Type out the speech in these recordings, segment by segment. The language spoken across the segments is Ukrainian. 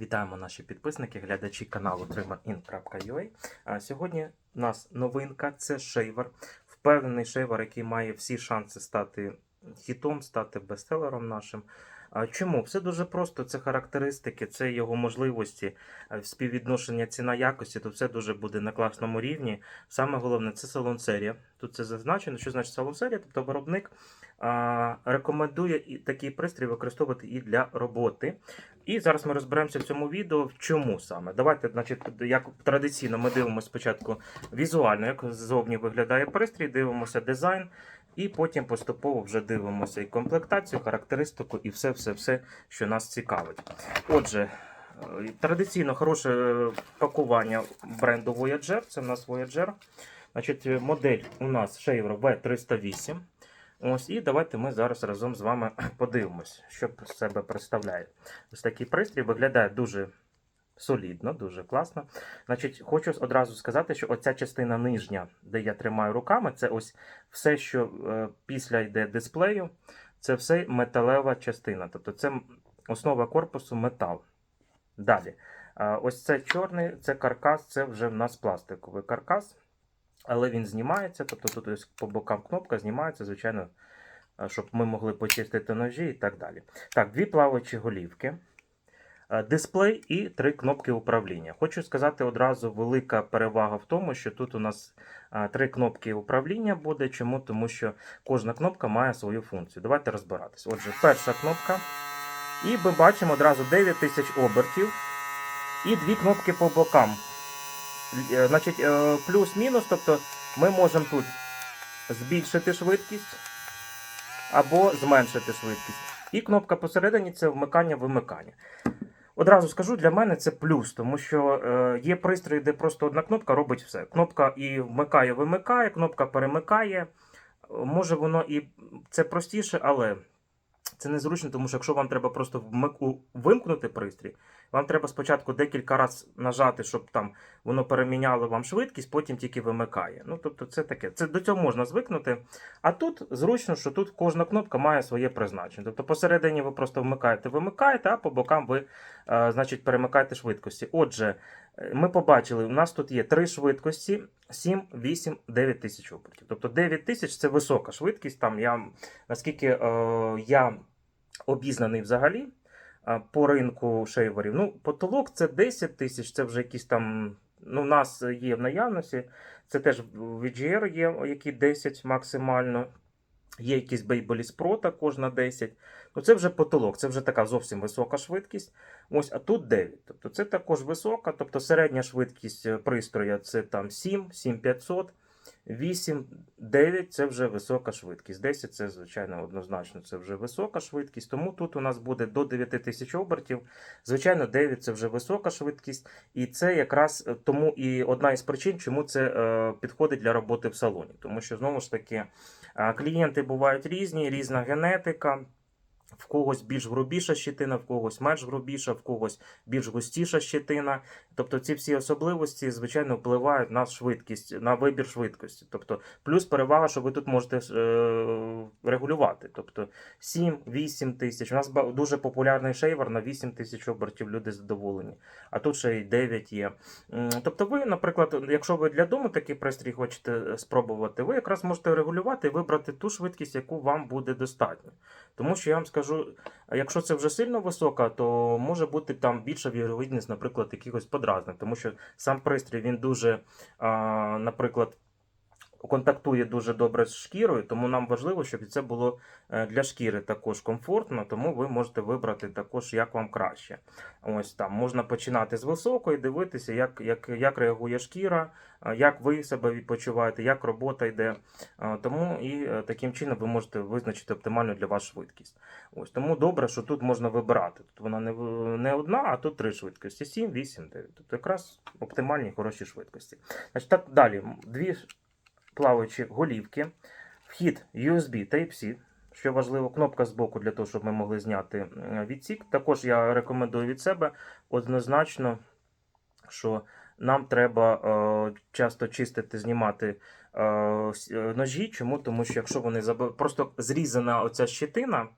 Вітаємо наші підписники, глядачі каналу trimmerin.ua. Сьогодні у нас новинка це шейвер. Впевнений шейвер, який має всі шанси стати хітом, стати бестселером нашим. Чому? Все дуже просто. Це характеристики, це його можливості, е, співвідношення ціна якості. Тут все дуже буде на класному рівні. Саме головне це салон серія. Тут це зазначено. Що значить салон серія? Тобто виробник а, рекомендує і такий пристрій використовувати і для роботи. І зараз ми розберемося в цьому відео, в чому саме. Давайте, значить, як традиційно, ми дивимося спочатку візуально, як ззовні виглядає пристрій, дивимося дизайн, і потім поступово вже дивимося і комплектацію, характеристику, і все-все-все, що нас цікавить. Отже, е, традиційно хороше пакування бренду Voyager. Це в нас Voyager. Значить, модель у нас Shaver V308. Ось, і давайте ми зараз разом з вами подивимось, що себе представляє. Ось такий пристрій виглядає дуже солідно, дуже класно. Значить, хочу одразу сказати, що оця частина нижня, де я тримаю руками, це ось все, що е, після йде дисплею, це все металева частина. Тобто це основа корпусу метал. Далі. А, ось це чорний, це каркас, це вже в нас пластиковий каркас. Але він знімається, тобто тут ось по бокам кнопка знімається, звичайно, е, щоб ми могли почистити ножі і так далі. Так, дві плаваючі голівки, е, дисплей і три кнопки управління. Хочу сказати одразу велика перевага в тому, що тут у нас е, три кнопки управління буде. Чому? Тому що кожна кнопка має свою функцію. Давайте розбиратись. Отже, перша кнопка. І ми бачимо одразу 9000 обертів і дві кнопки по бокам. Е, Значить, е, плюс-мінус, тобто ми можемо тут збільшити швидкість або зменшити швидкість. І кнопка посередині це вмикання-вимикання. Одразу скажу, для мене це плюс, тому що е, є пристрої, де просто одна кнопка робить все. Кнопка і вмикає-вимикає, кнопка перемикає. Може воно і це простіше, але це незручно, тому що якщо вам треба просто вмику вимкнути пристрій, вам треба спочатку декілька разів нажати, щоб там воно переміняло вам швидкість, потім тільки вимикає. Ну, тобто, це таке. Це до цього можна звикнути. А тут зручно, що тут кожна кнопка має своє призначення. Тобто посередині ви просто вмикаєте, вимикаєте, а по бокам ви е, значить, перемикаєте швидкості. Отже, е, ми побачили, у нас тут є три швидкості: 7, 8, 9 тисяч обертів. Тобто 9 тисяч це висока швидкість. Там я, наскільки е, я обізнаний взагалі по ринку шейверів. Ну, потолок це 10 тисяч, це вже якісь там. Ну, у нас є в наявності. Це теж VGR є, які 10 максимально. Є якийсь Babyliss Pro також на 10. Ну, це вже потолок, це вже така зовсім висока швидкість. Ось, а тут 9. Тобто це також висока. Тобто середня швидкість е, пристрою це там 7, 7500. 8, 9 це вже висока швидкість. 10 це, звичайно, однозначно це вже висока швидкість. Тому тут у нас буде до 9000 обертів. Звичайно, 9 це вже висока швидкість. І це якраз е, тому і одна із причин, чому це е, підходить для роботи в салоні. Тому що, знову ж таки, е, клієнти бувають різні, різна генетика. В когось більш грубіша щитина, в когось менш грубіша, в когось більш густіша щитина. Тобто ці всі особливості, звичайно, впливають на швидкість, на вибір швидкості. Тобто, плюс перевага, що ви тут можете е, регулювати. Тобто 7-8 тисяч. У нас дуже популярний шейвер на 8 тисяч обертів люди задоволені. А тут ще й 9 є. Тобто, ви, наприклад, якщо ви для дому такий пристрій хочете е, спробувати, ви якраз можете регулювати і вибрати ту швидкість, яку вам буде достатньо. Тому що я вам скажу, якщо це вже сильно висока, то може бути там більша вірогідність, наприклад, якихось подразнень, тому що сам пристрій він дуже, наприклад, контактує дуже добре з шкірою, тому нам важливо, щоб це було е, для шкіри також комфортно, тому ви можете вибрати також, як вам краще. Ось там можна починати з високої, дивитися, як, як, як реагує шкіра, е, як ви себе відпочиваєте, як робота йде. Е, Тому і таким чином ви можете визначити оптимальну для вас швидкість. Ось тому добре, що тут можна вибирати. Тут вона не, не одна, а тут три швидкості: 7, 8, 9. Тобто якраз оптимальні хороші швидкості. Значить, так далі. Дві плаваючі голівки, вхід USB Type-C. Що важливо, кнопка збоку для того, щоб ми могли зняти відсік. Також я рекомендую від себе однозначно, що нам треба е, часто чистити, знімати е, е, ножі. Чому? Тому що якщо вони заб... просто зрізана оця щетина,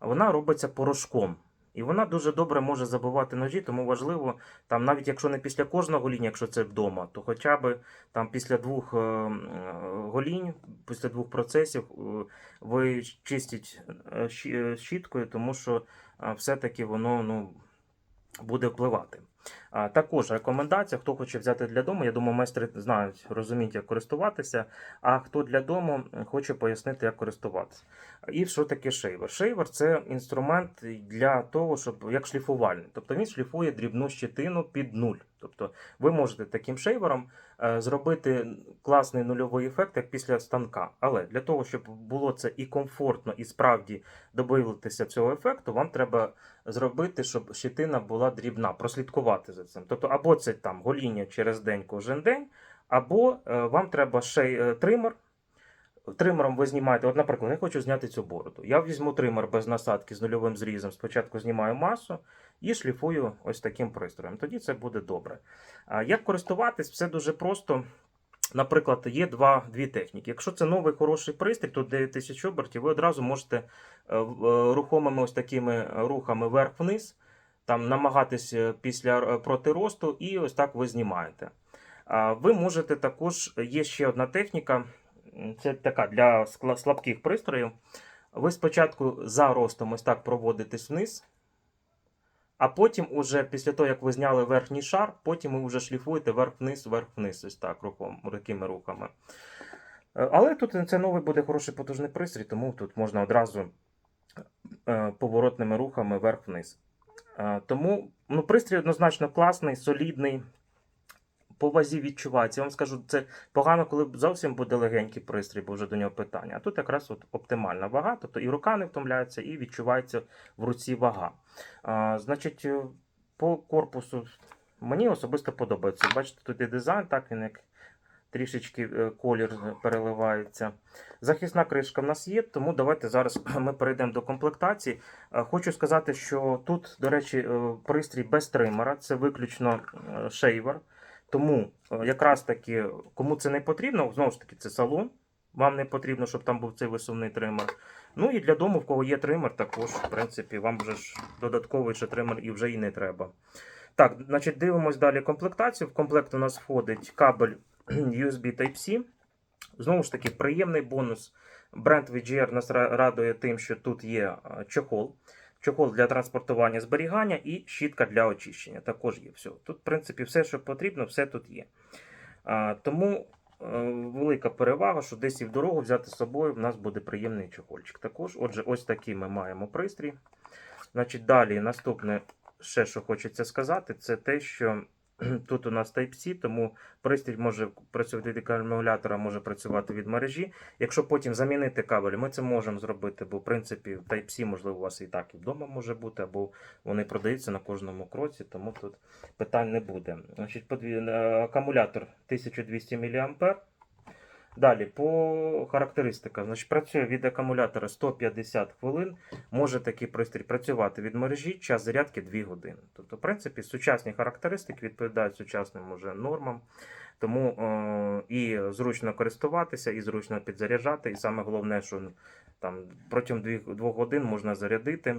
вона робиться порошком. І вона дуже добре може забивати ножі, тому важливо, там, навіть якщо не після кожного гоління, якщо це вдома, то хоча б там після двох е, е, голінь, після двох процесів е, ви чистіть щі- щіткою, тому що все-таки воно ну, буде впливати. Також рекомендація, хто хоче взяти для дому, я думаю, майстри знають, розуміють, як користуватися. А хто для дому, хоче пояснити, як користуватися. І що таке шейвер? Шейвер це інструмент для того, щоб як шліфувальний. Тобто він шліфує дрібну щетину під нуль. Тобто ви можете таким шейвером е, зробити класний нульовий ефект, як після станка. Але для того, щоб було це і комфортно, і справді добиватися цього ефекту, вам треба зробити, щоб щетина була дрібна, прослідкувати за цим. Тобто, або це там гоління через день кожен день, або е, вам треба шей, е, тример. Тримером ви знімаєте, от, наприклад, я хочу зняти цю бороду. Я візьму тример без насадки з нульовим зрізом. Спочатку знімаю масу і шліфую ось таким пристроєм. Тоді це буде добре. Як користуватись, все дуже просто. Наприклад, є два, дві техніки. Якщо це новий хороший пристрій, тут 9000 обертів, ви одразу можете е, е, рухомими ось такими рухами вверх-вниз, там намагатись е, після протиросту, і ось так ви знімаєте. Ви можете також, є ще одна техніка, це така для слабких пристроїв. Ви спочатку за ростом ось так проводитесь вниз, а потім, уже після того, як ви зняли верхній шар, потім ви вже шліфуєте вверх-вниз, вверх-вниз, ось так, рухом, такими рухами. Е, Але тут це новий буде хороший потужний пристрій, тому тут можна одразу е, поворотними рухами вверх-вниз. Е, Тому ну, пристрій однозначно класний, солідний. По вазі відчувається. Я вам скажу, це погано, коли зовсім буде легенький пристрій, бо вже до нього питання. А тут якраз от оптимальна вага, тобто і рука не втомляється, і відчувається в руці вага. Значить, е, по корпусу мені особисто подобається. Бачите, тут і дизайн, так він як трішечки е, колір переливається. Захисна кришка в нас є, тому давайте зараз ми перейдемо до комплектації. Е, Хочу сказати, що тут, до речі, пристрій без тримера, це виключно шейвер. Тому якраз таки, кому це не потрібно, знову ж таки, це салон. Вам не потрібно, щоб там був цей висувний тример. Ну і для дому, в кого є тример, також, в принципі, вам вже ж додатковий ще тример і вже і не треба. Так, значить, дивимось далі комплектацію. В комплект у нас входить кабель USB Type-C. Знову ж таки, приємний бонус. Бренд VGR нас радує тим, що тут є е, чохол. Чохол для транспортування зберігання і щітка для очищення. Також є все. Тут, в принципі, все, що потрібно, все тут є. Тому велика перевага, що десь і в дорогу взяти з собою, в нас буде приємний чохольчик. Також, отже, ось такий ми маємо пристрій. Значить, далі наступне, ще що хочеться сказати, це те, що тут у нас Type-C, тому пристрій може працювати від акумулятора, може працювати від мережі. Якщо потім замінити кабель, ми це можемо зробити, бо в принципі Type-C, можливо, у вас і так і вдома може бути, або вони продаються на кожному кроці, тому тут питань не буде. Значить, е, акумулятор 1200 мА. Далі, по характеристикам, значить, працює від акумулятора 150 хвилин. Може такий пристрій працювати від мережі, час зарядки 2 години. Тобто, в принципі, сучасні характеристики відповідають сучасним уже нормам. Тому е, і зручно користуватися, і зручно підзаряджати. І саме головне, що там протягом 2, 2 годин можна зарядити.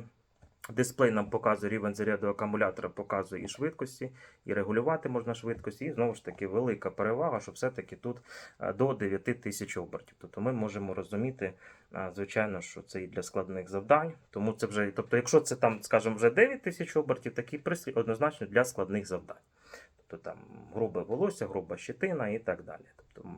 Дисплей нам показує рівень заряду акумулятора, показує і швидкості, і регулювати можна швидкості. І знову ж таки велика перевага, що все-таки тут е, до 9 тисяч обертів. Тобто ми можемо розуміти, е, звичайно, що це і для складних завдань. Тому це вже, тобто, якщо це там, скажімо, вже 9 тисяч обертів, такий пристрій однозначно для складних завдань. Тобто там грубе волосся, груба щетина і так далі. Тобто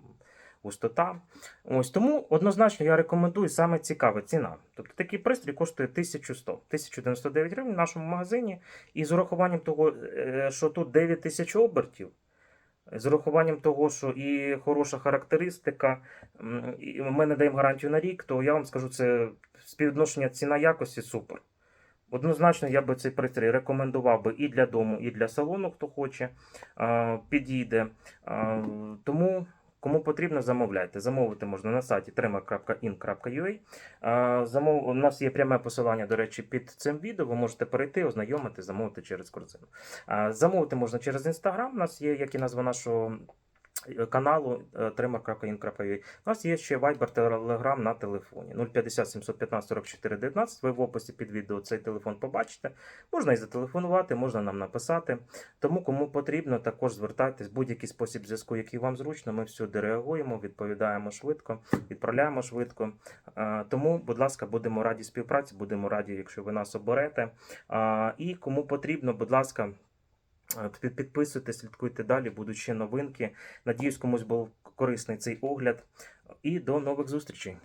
густота. Ось тому однозначно я рекомендую саме цікава ціна. Тобто такий пристрій коштує 1100, 1099 гривень в нашому магазині. І з урахуванням того, е, що тут 9 тисяч обертів, з урахуванням того, що і хороша характеристика, і ми не даємо гарантію на рік, то я вам скажу, це співвідношення ціна якості супер. Однозначно, я би цей пристрій рекомендував би і для дому, і для салону, хто хоче, підійде. Тому, кому потрібно, замовляйте. Замовити можна на сайті trema.in.ua. Замов... У нас є пряме посилання, до речі, під цим відео. Ви можете перейти, ознайомити, замовити через корзину. Замовити можна через інстаграм. У нас є, як і назва нашого каналу е, trimmer.in.ua. У нас є ще Viber, Telegram на телефоні 050 715 44 19. Ви в описі під відео цей телефон побачите. Можна і зателефонувати, можна нам написати. Тому, кому потрібно, також звертайтесь будь-який спосіб зв'язку, який вам зручно. Ми всюди реагуємо, відповідаємо швидко, відправляємо швидко. Е, Тому, будь ласка, будемо раді співпраці, будемо раді, якщо ви нас оберете. І кому потрібно, будь ласка. Е, Підписуйтесь, слідкуйте далі, будуть ще новинки. Надіюсь, комусь був корисний цей огляд. І до нових зустрічей.